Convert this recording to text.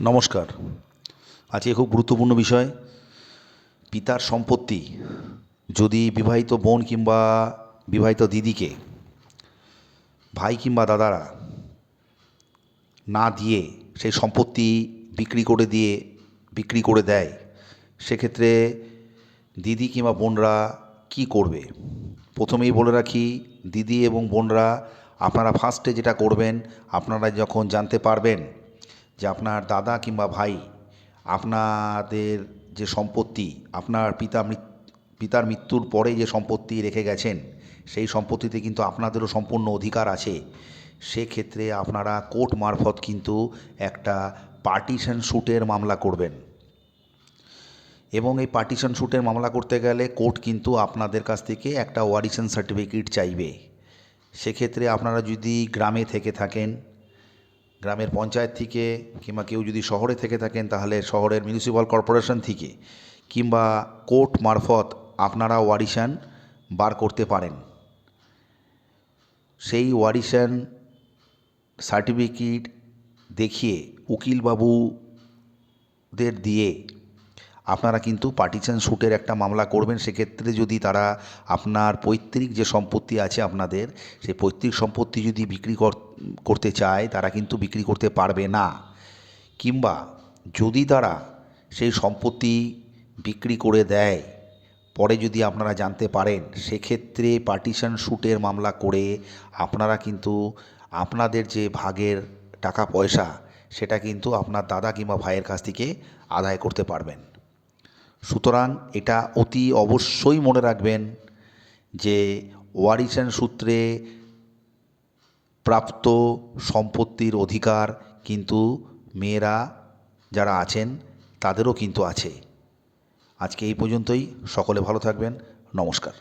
নমস্কার। আজকে খুব গুরুত্বপূর্ণ বিষয়, পিতার সম্পত্তি যদি বিবাহিত বোন কিংবা বিবাহিত দিদিকে ভাই কিংবা দাদারা না দিয়ে সেই সম্পত্তি বিক্রি করে দিয়ে বিক্রি করে দেয়, সেক্ষেত্রে দিদি কিংবা বোনরা কী করবে? প্রথমেই বলে রাখি, দিদি এবং বোনরা আপনারা ফার্স্টে যেটা করবেন, আপনারা যখন জানতে পারবেন যে আপনার দাদা কিংবা ভাই, আপনাদের যে সম্পত্তি, আপনার পিতা পিতার মৃত্যুর পরে যে সম্পত্তি রেখে গেছেন, সেই সম্পত্তিতে কিন্তু আপনাদেরও সম্পূর্ণ অধিকার আছে। সেক্ষেত্রে আপনারা কোর্ট মারফত কিন্তু একটা পার্টিশন স্যুটের মামলা করবেন। এবং এই পার্টিশন শ্যুটের মামলা করতে গেলে কোর্ট কিন্তু আপনাদের কাছ থেকে একটা ওয়ারিশন সার্টিফিকেট চাইবে। সেক্ষেত্রে আপনারা যদি গ্রামে থেকে থাকেন গ্রামের পঞ্চায়েত থেকে কিংবা কেউ যদি শহরে থেকে থাকেন, তাহলে শহরের মিউনিসিপ্যাল কর্পোরেশন থেকে কিংবা কোর্ট মারফত আপনারা ওয়ারিশান বার করতে পারেন। সেই ওয়ারিশান সার্টিফিকেট দেখিয়ে উকিলবাবুদের দিয়ে আপনারা কিন্তু পার্টিশন স্যুটের একটা মামলা করবেন, সেক্ষেত্রে যদি তারা আপনার পৈতৃক যে সম্পত্তি আছে আপনাদের, সেই পৈতৃক সম্পত্তি যদি বিক্রি কর- করতে চায়, তারা কিন্তু বিক্রি করতে পারবে না। কিংবা যদি তারা সেই সম্পত্তি বিক্রি করে দেয়, পরে যদি আপনারা জানতে পারেন, সেক্ষেত্রে পার্টিশন স্যুটের মামলা করে আপনারা কিন্তু আপনাদের যে ভাগের টাকা পয়সা, সেটা কিন্তু আপনার দাদা কিংবা ভাইয়ের কাছ থেকে আদায় করতে পারবেন। সুতরাং এটা অতি অবশ্যই মনে রাখবেন যে ওয়ারিসান সূত্রে প্রাপ্ত সম্পত্তির অধিকার কিন্তু মেয়েরা যারা আছেন, তাদেরও কিন্তু আছে। আজকে এই পর্যন্তই। সকলে ভালো থাকবেন। নমস্কার।